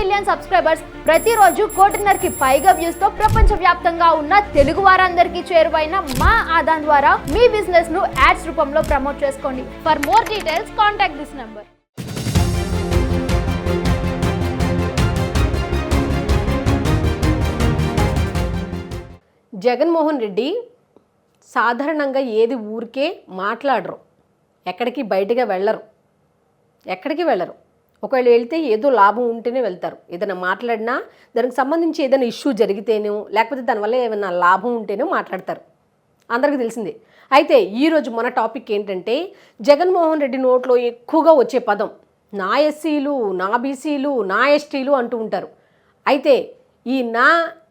Million subscribers ప్రతిరోజు కోటిన్నరకి పైగా వ్యూస్తో ప్రపంచ వ్యాప్తంగా ఉన్న తెలుగు వారందరికీ చేరువైన మా ఆదాన్ ద్వారా మీ బిజినెస్ను యాడ్స్ రూపంలో ప్రమోట్ చేసుకోండి. For more details contact this number Jaganmohan Reddy సాధారణంగా ఏది ఊరికే మాట్లాడరు. ఎక్కడికి బయటగా వెళ్ళరు. ఎక్కడికి వెళ్ళరు. ఒకవేళ వెళ్తే ఏదో లాభం ఉంటేనే వెళ్తారు. ఏదైనా మాట్లాడినా దానికి సంబంధించి ఏదైనా ఇష్యూ జరిగితేనో లేకపోతే దానివల్ల ఏమైనా లాభం ఉంటేనో మాట్లాడతారు. అందరికీ తెలిసిందే. అయితే ఈరోజు మన టాపిక్ ఏంటంటే జగన్మోహన్ రెడ్డి నోట్లో ఎక్కువగా వచ్చే పదం నా ఎస్సీలు నా బీసీలు నా ఎస్టీలు అంటూ ఉంటారు. అయితే ఈ నా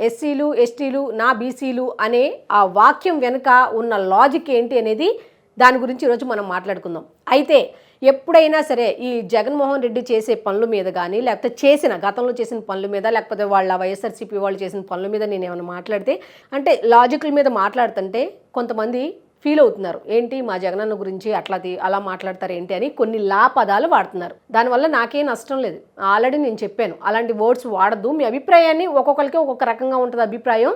ఎస్సీలు ఎస్టీలు నా బీసీలు అనే ఆ వాక్యం వెనుక ఉన్న లాజిక్ ఏంటి అనేది దాని గురించి ఈరోజు మనం మాట్లాడుకుందాం. అయితే ఎప్పుడైనా సరే ఈ జగన్మోహన్ రెడ్డి చేసే పనుల మీద కానీ లేకపోతే చేసిన గతంలో చేసిన పనుల మీద లేకపోతే వాళ్ళ వైఎస్ఆర్సీపీ వాళ్ళు చేసిన పనుల మీద నేను ఏమైనా మాట్లాడితే అంటే లాజికల్ మీద మాట్లాడుతుంటే కొంతమంది ఫీల్ అవుతున్నారు. ఏంటి మా జగనన్న గురించి అట్లా తీ- అలా మాట్లాడతారు ఏంటి అని కొన్ని లా పదాలు వాడుతున్నారు. దానివల్ల నాకేం నష్టం లేదు. ఆల్రెడీ నేను చెప్పాను. అలాంటి వర్డ్స్ వాడద్దు. మీ అభిప్రాయాన్ని ఒక్కొక్కరికి ఒక్కొక్క రకంగా ఉంటుంది అభిప్రాయం.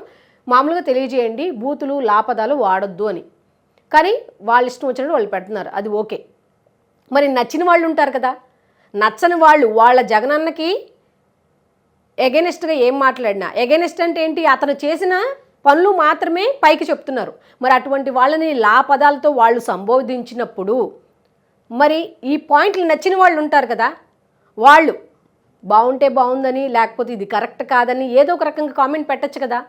మామూలుగా తెలియజేయండి. బూతులు లాపదాలు వాడొద్దు అని. కానీ వాళ్ళ ఇష్టం వచ్చినట్టు వాళ్ళు పెడుతున్నారు. అది ఓకే. మరి నచ్చిన వాళ్ళు ఉంటారు కదా. నచ్చని వాళ్ళు వాళ్ళ జగనన్నకి ఎగెనిస్ట్గా ఏం మాట్లాడినా ఎగెనిస్ట్ అంటే ఏంటి? అతను చేసిన పనులు మాత్రమే పైకి చెప్తున్నారు. మరి అటువంటి వాళ్ళని లా పదాలతో వాళ్ళు సంబోధించినప్పుడు మరి ఈ పాయింట్లు నచ్చిన వాళ్ళు ఉంటారు కదా. వాళ్ళు బాగుంటే బాగుందని లేకపోతే ఇది కరెక్ట్ కాదని ఏదో ఒక రకంగా కామెంట్ పెట్టచ్చు కదా.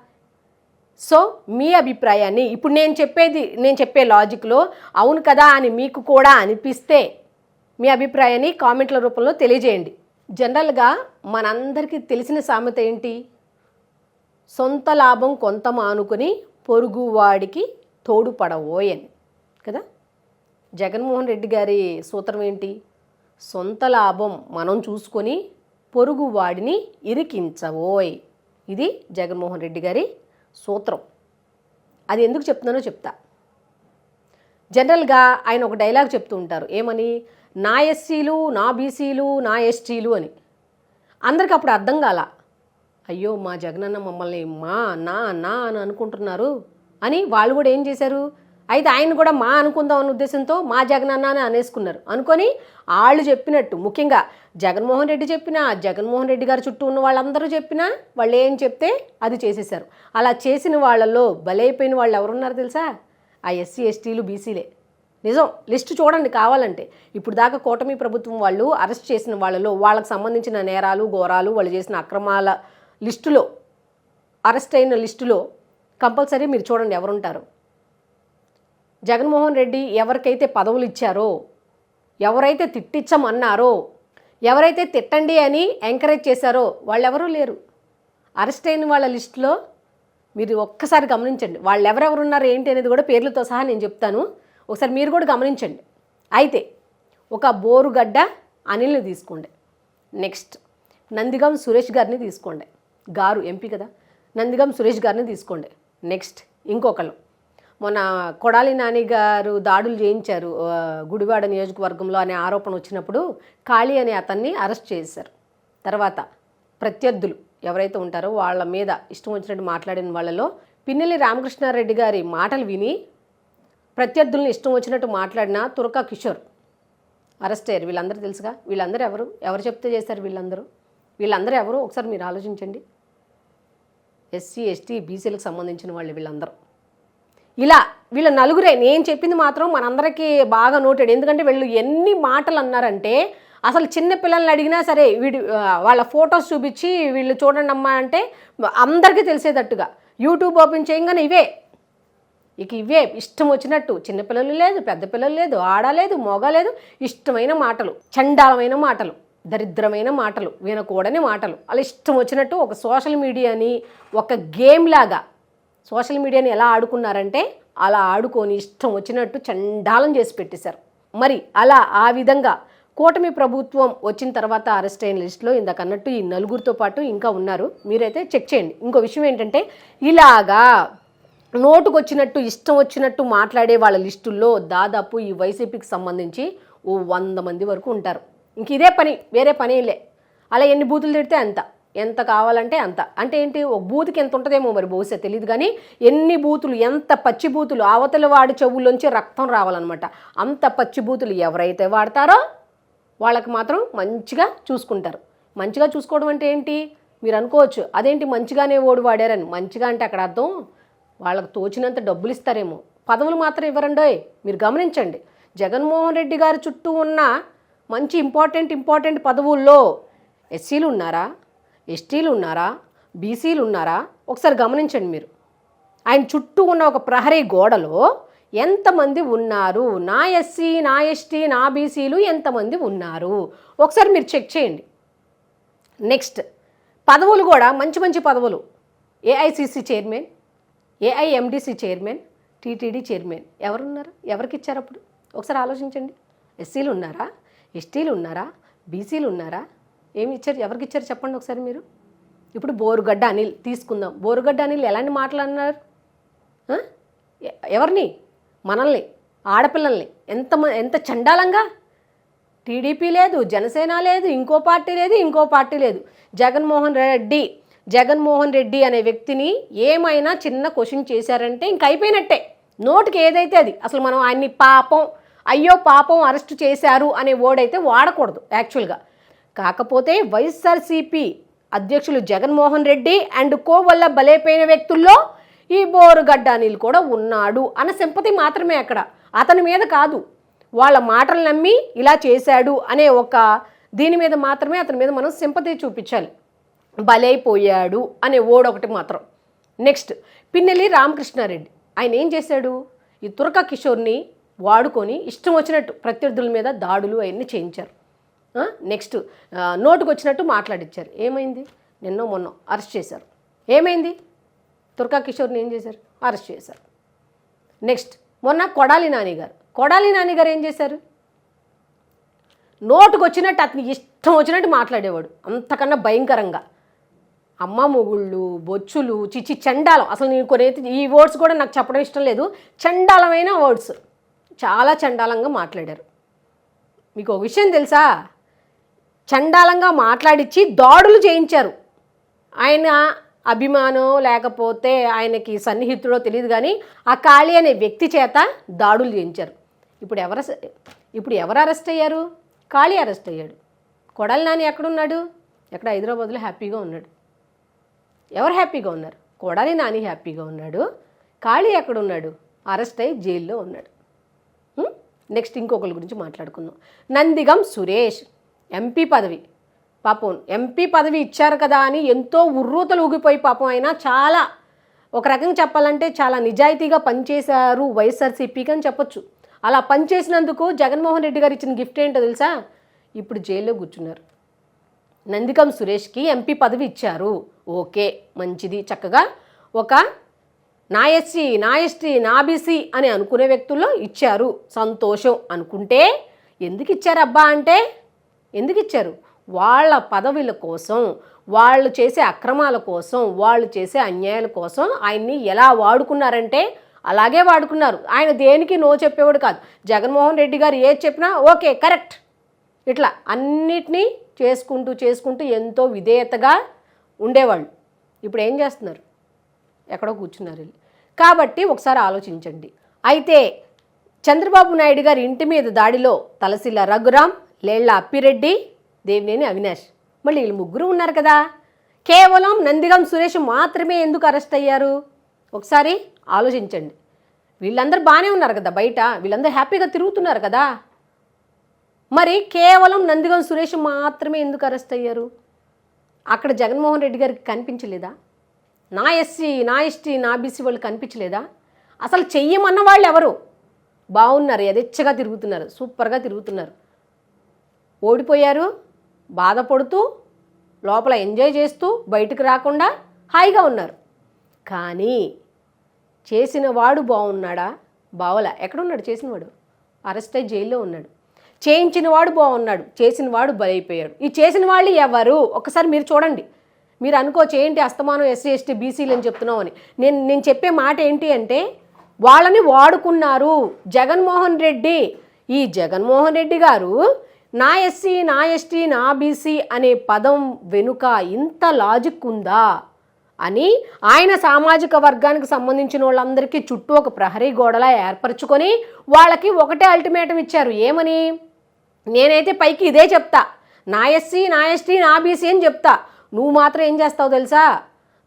సో మీ అభిప్రాయాన్ని ఇప్పుడు నేను చెప్పేది నేను చెప్పే లాజిక్లో అవును కదా అని మీకు కూడా అనిపిస్తే మీ అభిప్రాయాన్ని కామెంట్ల రూపంలో తెలియజేయండి. జనరల్గా మనందరికీ తెలిసిన సామెత ఏంటి? సొంత లాభం కొంత మానుకొని పొరుగువాడికి తోడుపడవోయని కదా? జగన్మోహన్ రెడ్డి గారి సూత్రం ఏంటి? సొంత లాభం మనం చూసుకొని పొరుగు వాడిని ఇరికించవోయ్. ఇది జగన్మోహన్ రెడ్డి గారి సూత్రం. అది ఎందుకు చెప్తున్నానో చెప్తా. జనరల్గా ఆయన ఒక డైలాగ్ చెప్తూ ఉంటారు. ఏమని? నా ఎస్సీలు నా బీసీలు నా ఎస్టీలు అని. అందరికి అప్పుడు అర్థం కాల. అయ్యో మా జగనన్న మమ్మల్ని మా నా నా అని అనుకుంటున్నారు అని వాళ్ళు కూడా ఏం చేశారు? అయితే ఆయన కూడా మా అనుకుందాం అన్న ఉద్దేశంతో మా జగనన్న అని అనేసుకున్నారు. అనుకొని వాళ్ళు చెప్పినట్టు ముఖ్యంగా జగన్మోహన్ రెడ్డి చెప్పినా జగన్మోహన్ రెడ్డి గారు చుట్టూ ఉన్న వాళ్ళందరూ చెప్పినా వాళ్ళు ఏం చెప్తే అది చేసేసారు అలా చేసిన వాళ్ళల్లో బలైపోయిన వాళ్ళు ఎవరున్నారు తెలుసా? ఆ ఎస్సీ ఎస్టీలు బీసీలే. నిజం. లిస్టు చూడండి కావాలంటే. ఇప్పుడు దాకా కూటమి ప్రభుత్వం వాళ్ళు అరెస్ట్ చేసిన వాళ్ళలో వాళ్ళకి సంబంధించిన నేరాలు ఘోరాలు వాళ్ళు చేసిన అక్రమాల లిస్టులో అరెస్ట్ అయిన లిస్టులో కంపల్సరీ మీరు చూడండి ఎవరుంటారు. జగన్మోహన్ రెడ్డి ఎవరికైతే పదవులు ఇచ్చారో ఎవరైతే తిట్టించమన్నారో ఎవరైతే తిట్టండి అని ఎంకరేజ్ చేశారో వాళ్ళెవరూ లేరు. అరెస్ట్ అయిన వాళ్ళ లిస్టులో మీరు ఒక్కసారి గమనించండి. వాళ్ళు ఎవరెవరున్నారు ఏంటి అనేది కూడా పేర్లతో సహా నేను చెప్తాను. ఒకసారి మీరు కూడా గమనించండి. అయితే ఒక బోరుగడ్డ అనిల్ని తీసుకోండి. నెక్స్ట్ నందిగం సురేష్ గారిని తీసుకోండి. గారు ఎంపీ కదా. నందిగం సురేష్ గారిని తీసుకోండి. నెక్స్ట్ ఇంకొకళ్ళు. మొన్న కొడాలి నాని గారు దాడులు చేయించారు గుడివాడ నియోజకవర్గంలో అనే ఆరోపణ వచ్చినప్పుడు కాళీ అనే అతన్ని అరెస్ట్ చేశారు. తర్వాత ప్రత్యర్థులు ఎవరైతే ఉంటారో వాళ్ళ మీద ఇష్టం వచ్చినట్టు మాట్లాడిన వాళ్ళలో పిన్నెల్లి రామకృష్ణారెడ్డి గారి మాటలు విని ప్రత్యర్థులను ఇష్టం వచ్చినట్టు మాట్లాడిన తురకా కిషోర్. అరెస్ట్ అయ్యారు. వీళ్ళందరూ తెలుసుగా? వీళ్ళందరూ ఎవరు? ఎవరు చెప్తే చేశారు వీళ్ళందరూ? వీళ్ళందరూ ఎవరు? ఒకసారి మీరు ఆలోచించండి. ఎస్సీ ఎస్టీ బీసీలకు సంబంధించిన వాళ్ళు వీళ్ళందరూ. ఇలా వీళ్ళ నలుగురే నేను చెప్పింది మాత్రం మనందరికీ బాగా నోటెడ్. ఎందుకంటే వీళ్ళు ఎన్ని మాటలు అన్నారంటే అసలు చిన్న పిల్లల్ని అడిగినా సరే వీడి వాళ్ళ ఫొటోస్ చూపించి వీళ్ళు చూడండి అమ్మా అంటే అందరికీ తెలిసేటట్టుగా. యూట్యూబ్ ఓపెన్ చేయగానే ఇవే. ఇక ఇవే ఇష్టం వచ్చినట్టు. చిన్నపిల్లలు లేదు పెద్ద పిల్లలు లేదు ఆడలేదు మోగలేదు ఇష్టమైన మాటలు చండాలమైన మాటలు దరిద్రమైన మాటలు వినకూడని మాటలు. అలా ఇష్టం వచ్చినట్టు ఒక సోషల్ మీడియాని ఒక గేమ్ లాగా సోషల్ మీడియాని ఎలా ఆడుకున్నారంటే అలా ఆడుకొని ఇష్టం వచ్చినట్టు చండాలం చేసి పెట్టేశారు. మరి అలా ఆ విధంగా కూటమి ప్రభుత్వం వచ్చిన తర్వాత అరెస్ట్ అయిన లిస్టులో ఇందాక అన్నట్టు ఈ నలుగురితో పాటు ఇంకా ఉన్నారు. మీరైతే చెక్ చేయండి. ఇంకో విషయం ఏంటంటే ఇలాగా నోటుకొచ్చినట్టు ఇష్టం వచ్చినట్టు మాట్లాడే వాళ్ళ లిస్టుల్లో దాదాపు ఈ వైసీపీకి సంబంధించి ఓ వంద మంది వరకు ఉంటారు. ఇంక ఇదే పని వేరే పని లే. అలా ఎన్ని బూతులు తిడితే అంత. ఎంత కావాలంటే అంత. అంటే ఏంటి? ఒక బూతుకి ఎంత ఉంటుందేమో మరి బహుశా తెలియదు కానీ ఎన్ని బూతులు ఎంత పచ్చి బూతులు అవతల వాడి చెవుల్లోంచి రక్తం రావాలన్నమాట. అంత పచ్చి బూతులు ఎవరైతే వాడతారో వాళ్ళకి మాత్రం మంచిగా చూసుకుంటారు. మంచిగా చూసుకోవడం అంటే ఏంటి? మీరు అనుకోవచ్చు అదేంటి మంచిగానే ఓడి వాడారని. మంచిగా అంటే అక్కడ అర్థం వాళ్ళకు తోచినంత డబ్బులు ఇస్తారేమో పదవులు మాత్రం ఇవ్వరండోయ్. మీరు గమనించండి. జగన్మోహన్ రెడ్డి గారి చుట్టూ ఉన్న మంచి ఇంపార్టెంట్ ఇంపార్టెంట్ పదవుల్లో ఎస్సీలు ఉన్నారా? ఎస్టీలు ఉన్నారా? బీసీలు ఉన్నారా? ఒకసారి గమనించండి మీరు. ఆయన చుట్టూ ఉన్న ఒక ప్రహరీ గోడలో ఎంతమంది ఉన్నారు? నా ఎస్సీ నా ఎస్టీ నా బీసీలు ఎంతమంది ఉన్నారు? ఒకసారి మీరు చెక్ చేయండి. నెక్స్ట్ పదవులు కూడా మంచి మంచి పదవులు. AICC chairman AIMDC chairman TTD chairman ఎవరున్నారు? ఎవరికి ఇచ్చారు అప్పుడు? ఒకసారి ఆలోచించండి. ఎస్సీలు ఉన్నారా? ఎస్టీలు ఉన్నారా? బీసీలు ఉన్నారా? ఏమి ఇచ్చారు ఎవరికి ఇచ్చారు చెప్పండి ఒకసారి మీరు. ఇప్పుడు బోరుగడ్డ అనిల్ తీసుకుందాం. బోరుగడ్డ అనిల్ ఎలాంటి మాటలు అన్నారు? ఎవరిని? మనల్ని ఆడపిల్లల్ని. ఎంత ఎంత చండాలంగా? టీడీపీ లేదు జనసేన లేదు ఇంకో పార్టీ లేదు ఇంకో పార్టీ లేదు. జగన్మోహన్ రెడ్డి జగన్మోహన్ రెడ్డి అనే వ్యక్తిని ఏమైనా చిన్న క్వశ్చన్ చేశారంటే ఇంక అయిపోయినట్టే. నోటికి ఏదైతే అది అసలు మనం ఆయన్ని పాపం అయ్యో పాపం అరెస్ట్ చేశారు అనే వర్డ్ అయితే వాడకూడదు యాక్చువల్గా కాకపోతే వైఎస్ఆర్సీపీ అధ్యక్షులు జగన్మోహన్ రెడ్డి అండ్ కో వల్ల బలైపోయిన వ్యక్తుల్లో ఈ బోరుగడ్డ అనిల్ కూడా ఉన్నాడు అన్న సింపతి మాత్రమే అక్కడ. అతని మీద కాదు వాళ్ళ మాటలు నమ్మి ఇలా చేశాడు అనే ఒక దీని మీద మాత్రమే అతని మీద మనం సింపతి చూపించాలి. బలైపోయాడు అనే ఓడొకటి మాత్రం. నెక్స్ట్ పిన్నెల్లి రామకృష్ణారెడ్డి. ఆయన ఏం చేశాడు? ఈ తురక కిషోర్ని వాడుకొని ఇష్టం వచ్చినట్టు ప్రత్యర్థుల మీద దాడులు అవన్నీ చేయించారు. నెక్స్ట్ నోటుకు వచ్చినట్టు మాట్లాడిచ్చారు. ఏమైంది? నిన్నో మొన్న అరెస్ట్ చేశారు. ఏమైంది? తుర్కా కిషోర్ని ఏం చేశారు? అరెస్ట్ చేశారు. నెక్స్ట్ మొన్న కొడాలి నాని గారు. కొడాలి నాని గారు ఏం చేశారు? నోటుకు వచ్చినట్టు అతనికి ఇష్టం వచ్చినట్టు మాట్లాడేవాడు. అంతకన్నా భయంకరంగా. అమ్మ మొగుళ్ళు బొచ్చులు చిచి చండాలం. అసలు నేను కొన్ని ఈ వర్డ్స్ కూడా నాకు చెప్పడం ఇష్టం లేదు. చండాలమైన వర్డ్స్. చాలా చండాలంగా మాట్లాడారు. మీకు ఒక విషయం తెలుసా? చండాలంగా మాట్లాడిచ్చి దాడులు చేయించారు. ఆయన అభిమానం లేకపోతే ఆయనకి సన్నిహితుడో తెలియదు కానీ ఆ కాళీ అనే వ్యక్తి చేత దాడులు చేయించారు. ఇప్పుడు ఎవరు ఇప్పుడు ఎవరు అరెస్ట్ అయ్యారు? కాళీ అరెస్ట్ అయ్యాడు. కొడలి నాని ఎక్కడున్నాడు? ఎక్కడ హైదరాబాద్లో హ్యాపీగా ఉన్నాడు. ఎవరు హ్యాపీగా ఉన్నారు? కొడాలి నాని హ్యాపీగా ఉన్నాడు. కాళీ ఎక్కడున్నాడు అరెస్ట్ అయ్యి జైల్లో ఉన్నాడు. నెక్స్ట్ ఇంకొకరి గురించి మాట్లాడుకుందాం. నందిగం సురేష్ ఎంపీ పదవి. పాపం ఎంపీ పదవి ఇచ్చారు కదా అని ఎంతో ఉర్రూతలు ఊగిపోయి పాపం అయినా చాలా ఒక రకంగా చెప్పాలంటే చాలా నిజాయితీగా పనిచేశారు వైఎస్ఆర్సీపీకి అని చెప్పొచ్చు. అలా పనిచేసినందుకు జగన్మోహన్ రెడ్డి గారు ఇచ్చిన గిఫ్ట్ ఏంటో తెలుసా? ఇప్పుడు జైల్లో కూర్చున్నారు. నందికం సురేష్కి ఎంపీ పదవి ఇచ్చారు. ఓకే మంచిది చక్కగా. ఒక నా ఎస్సీ నా ఎస్టీ నా బీసీ అని అనుకునే వ్యక్తుల్లో ఇచ్చారు. సంతోషం అనుకుంటే ఎందుకు ఇచ్చారు అబ్బా అంటే? ఎందుకు ఇచ్చారు? వాళ్ళ పదవుల కోసం వాళ్ళు చేసే అక్రమాల కోసం వాళ్ళు చేసే అన్యాయాల కోసం ఆయన్ని ఎలా వాడుకున్నారంటే అలాగే వాడుకున్నారు. ఆయన దేనికి నో చెప్పేవాడు కాదు. జగన్మోహన్ రెడ్డి గారు ఏది చెప్పినా ఓకే కరెక్ట్. ఇట్లా అన్నిటినీ చేసుకుంటూ చేసుకుంటూ ఎంతో విధేయతగా ఉండేవాళ్ళు. ఇప్పుడు ఏం చేస్తున్నారు? ఎక్కడో కూర్చున్నారు వీళ్ళు. కాబట్టి ఒకసారి ఆలోచించండి. అయితే చంద్రబాబు నాయుడు గారి ఇంటి మీద దాడిలో తలసిల్ల రఘురాం లేళ్ళ అప్పిరెడ్డి దేవినేని అవినాష్. మళ్ళీ వీళ్ళు ముగ్గురు ఉన్నారు కదా. కేవలం నందిగం సురేష్ మాత్రమే ఎందుకు అరెస్ట్ అయ్యారు? ఒకసారి ఆలోచించండి. వీళ్ళందరూ బాగానే ఉన్నారు కదా బయట. వీళ్ళందరూ హ్యాపీగా తిరుగుతున్నారు కదా. మరి కేవలం నందిగం సురేష్ మాత్రమే ఎందుకు అరెస్ట్ అయ్యారు? అక్కడ జగన్మోహన్ రెడ్డి గారికి కనిపించలేదా? నా ఎస్సీ నా ఎస్టీ నా బీసీ వాళ్ళు కనిపించలేదా? అసలు చెయ్యమన్న వాళ్ళు ఎవరు? బాగున్నారు యథేచ్ఛగా తిరుగుతున్నారు సూపర్గా తిరుగుతున్నారు. ఓడిపోయారు బాధపడుతూ లోపల ఎంజాయ్ చేస్తూ బయటకు రాకుండా హాయిగా ఉన్నారు. కానీ చేసిన వాడు బాగున్నాడా బావలా ఎక్కడున్నాడు? చేసినవాడు? అరెస్ట్ అయ్యి జైల్లో ఉన్నాడు. చేయించిన వాడు బాగున్నాడు చేసిన వాడు బలైపోయాడు. ఈ చేసిన వాళ్ళు ఎవరు? ఒకసారి మీరు చూడండి. మీరు అనుకోవచ్చు ఏంటి అస్తమానం ఎస్సీ ఎస్టీ బీసీలు అని చెప్తున్నావు అని నేను నేను చెప్పే మాట ఏంటి అంటే వాళ్ళని వాడుకున్నారు జగన్మోహన్ రెడ్డి. ఈ జగన్మోహన్ రెడ్డి గారు నా ఎస్సీ నా ఎస్టీ నా బీసీ అనే పదం వెనుక ఇంత లాజిక్ ఉందా అని ఆయన సామాజిక వర్గానికి సంబంధించిన వాళ్ళందరికీ చుట్టూ ఒక ప్రహరీ గోడలా ఏర్పరచుకొని వాళ్ళకి ఒకటే అల్టిమేటం ఇచ్చారు. ఏమని? నేనైతే పైకి ఇదే చెప్తా. నా ఎస్సీ నా ఎస్టీ నా బీసీ అని చెప్తా. నువ్వు మాత్రం ఏం చేస్తావు తెలుసా?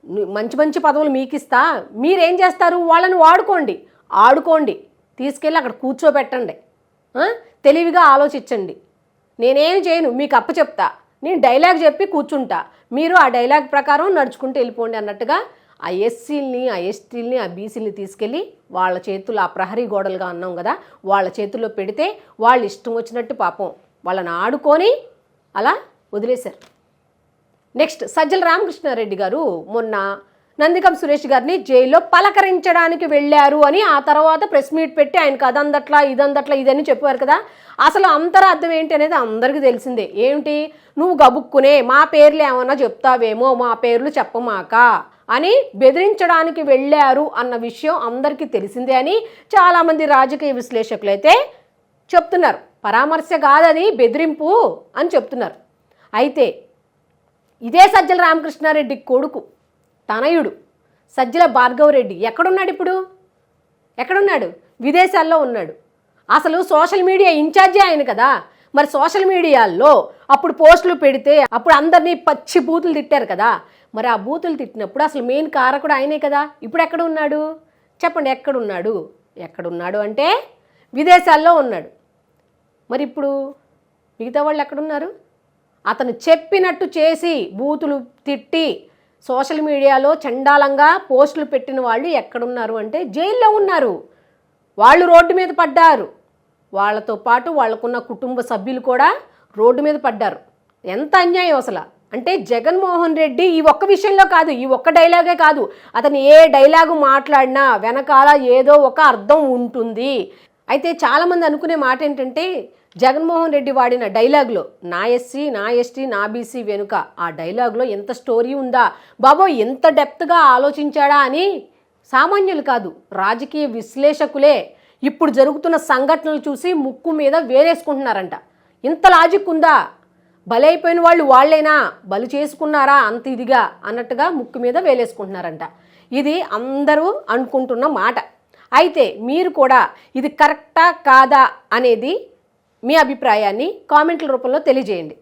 ను- మంచి మంచి పదవులు మీకు ఇస్తా మీరేం చేస్తారు? వాళ్ళని వాడుకోండి. ఆడుకోండి. తీసుకెళ్ళి అక్కడ కూర్చోబెట్టండి. తెలివిగా ఆలోచించండి. నేనేం చేయను. మీకు అప్ప చెప్తా. నేను డైలాగ్ చెప్పి కూర్చుంటా. మీరు ఆ డైలాగ్ ప్రకారం నడుచుకుంటూ వెళ్ళిపోండి అన్నట్టుగా ఆ ఎస్సీల్ని ఆ ఎస్టీల్ని ఆ బీసీల్ని తీసుకెళ్ళి వాళ్ళ చేతులు ఆ ప్రహరీ గోడలుగా అన్నాం కదా వాళ్ళ చేతుల్లో పెడితే వాళ్ళు ఇష్టం వచ్చినట్టు పాపం వాళ్ళని ఆడుకొని అలా వదిలేశారు. నెక్స్ట్ సజ్జల రామకృష్ణారెడ్డి గారు మొన్న నందికం సురేష్ గారిని జైల్లో పలకరించడానికి వెళ్ళారు అని ఆ తర్వాత ప్రెస్ మీట్ పెట్టి ఆయనకు అదందట్లా ఇదందట్లా ఇదని చెప్పారు కదా. అసలు అంతరార్థం ఏంటి అనేది అందరికీ తెలిసిందే. ఏమిటి? నువ్వు గబుక్కునే మా పేర్లు ఏమన్నా చెప్తావేమో మా పేర్లు చెప్పమాక. అని బెదిరించడానికి వెళ్ళారు అన్న విషయం అందరికీ తెలిసిందే అని చాలామంది రాజకీయ విశ్లేషకులు అయితే చెప్తున్నారు. పరామర్శ కాదది బెదిరింపు అని చెప్తున్నారు. అయితే ఇదే సజ్జల రామకృష్ణారెడ్డి కొడుకు తనయుడు సజ్జల భార్గవరెడ్డి ఎక్కడున్నాడు ఇప్పుడు? ఎక్కడున్నాడు? విదేశాల్లో ఉన్నాడు. అసలు సోషల్ మీడియా ఇన్ఛార్జే ఆయన కదా. మరి సోషల్ మీడియాల్లో అప్పుడు పోస్టులు పెడితే అప్పుడు అందరినీ పచ్చి బూతులు తిట్టారు కదా. మరి ఆ బూతులు తిట్టినప్పుడు అసలు మెయిన్ కారకుడు ఆయనే కదా. ఇప్పుడు ఎక్కడ ఉన్నాడు? చెప్పండి ఎక్కడున్నాడు? ఎక్కడున్నాడు అంటే విదేశాల్లో ఉన్నాడు. మరి ఇప్పుడు మిగతా వాళ్ళు ఎక్కడున్నారు? అతను చెప్పినట్టు చేసి బూతులు తిట్టి సోషల్ మీడియాలో చండాలంగా పోస్టులు పెట్టిన వాళ్ళు ఎక్కడున్నారు అంటే జైల్లో ఉన్నారు. వాళ్ళు రోడ్డు మీద పడ్డారు. వాళ్ళతో పాటు వాళ్ళకున్న కుటుంబ సభ్యులు కూడా రోడ్డు మీద పడ్డారు. ఎంత అన్యాయం అసలు. అంటే జగన్మోహన్ రెడ్డి ఈ ఒక్క విషయంలో కాదు ఈ ఒక్క డైలాగే కాదు. అతను ఏ డైలాగు మాట్లాడినా వెనకాల ఏదో ఒక అర్థం ఉంటుంది. అయితే చాలామంది అనుకునే మాట ఏంటంటే జగన్మోహన్ రెడ్డి వాడిన డైలాగ్లో నా ఎస్సీ నా ఎస్టీ నా బీసీ వెనుక ఆ డైలాగ్లో ఎంత స్టోరీ ఉందా? బాబో ఎంత డెప్త్గా ఆలోచించాడా అని సామాన్యులు కాదు రాజకీయ విశ్లేషకులే ఇప్పుడు జరుగుతున్న సంఘటనలు చూసి ముక్కు మీద వేరేసుకుంటున్నారంట. ఇంత లాజిక్ ఉందా? బలైపోయిన వాళ్ళు వాళ్ళేనా? బలి చేసుకున్నారా? అంత ఇదిగా అన్నట్టుగా ముక్కు మీద వేలేసుకుంటున్నారంట. ఇది అందరూ అనుకుంటున్న మాట. అయితే మీరు కూడా ఇది కరెక్టా కాదా అనేది మీ అభిప్రాయాన్ని కామెంట్ల రూపంలో తెలియజేయండి.